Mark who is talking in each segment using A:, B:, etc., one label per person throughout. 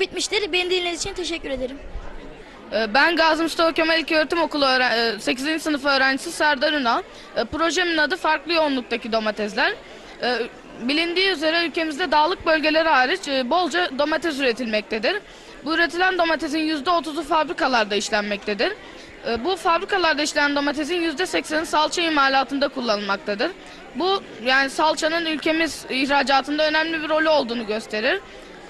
A: bitmiştir. Beni dinlediğiniz için teşekkür ederim.
B: Ee, Ben Gazi Mustafa Kemal İlköğretim Okulu öğren- e, 8. sınıf öğrencisi Serdar Ünal. Ee, Projemin adı Farklı Yoğunluktaki Domatesler. Ee, Bilindiği üzere ülkemizde dağlık bölgeleri hariç e, bolca domates üretilmektedir. Bu üretilen domatesin %30'u fabrikalarda işlenmektedir. Bu fabrikalarda işlenen domatesin %80'i salça imalatında kullanılmaktadır. Bu yani salçanın ülkemiz ihracatında önemli bir rolü olduğunu gösterir.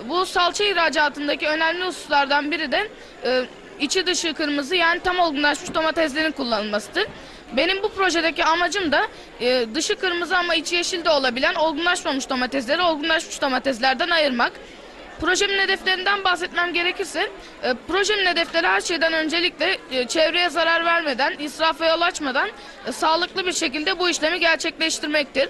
B: Bu salça ihracatındaki önemli hususlardan biri de e, içi dışı kırmızı yani tam olgunlaşmış domateslerin kullanılmasıdır. Benim bu projedeki amacım da e, dışı kırmızı ama içi yeşil de olabilen olgunlaşmamış domatesleri olgunlaşmış domateslerden ayırmak. Projemin hedeflerinden bahsetmem gerekirse, e, projemin hedefleri her şeyden öncelikle e, çevreye zarar vermeden, israfa yol açmadan e, sağlıklı bir şekilde bu işlemi gerçekleştirmektir.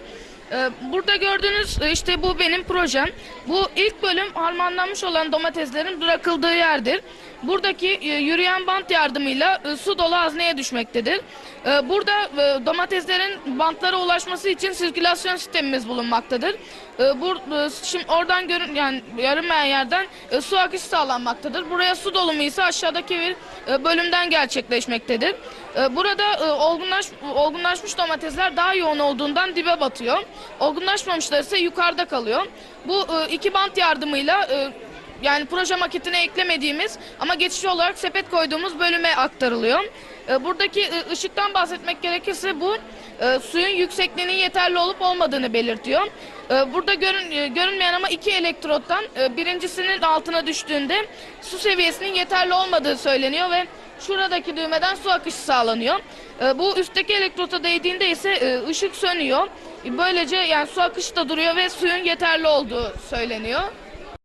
B: E, burada gördüğünüz e, işte bu benim projem. Bu ilk bölüm harmanlanmış olan domateslerin bırakıldığı yerdir. Buradaki e, yürüyen bant yardımıyla e, su dolu hazneye düşmektedir. Burada domateslerin bantlara ulaşması için sirkülasyon sistemimiz bulunmaktadır. Şimdi oradan görün yani yarınmayan yerden su akışı sağlanmaktadır. Buraya su dolumu ise aşağıdaki bir bölümden gerçekleşmektedir. E, burada e, olgunlaş, olgunlaşmış domatesler daha yoğun olduğundan dibe batıyor. Olgunlaşmamışlar ise yukarıda kalıyor. Bu e, iki bant yardımıyla e, yani proje maketine eklemediğimiz ama geçici olarak sepet koyduğumuz bölüme aktarılıyor. Buradaki ışıktan bahsetmek gerekirse bu suyun yüksekliğinin yeterli olup olmadığını belirtiyor. Burada görün, görünmeyen ama iki elektrottan birincisinin altına düştüğünde su seviyesinin yeterli olmadığı söyleniyor ve şuradaki düğmeden su akışı sağlanıyor. E, Bu üstteki elektrota değdiğinde ise e, ışık sönüyor. Böylece yani su akışı da duruyor ve suyun yeterli olduğu söyleniyor.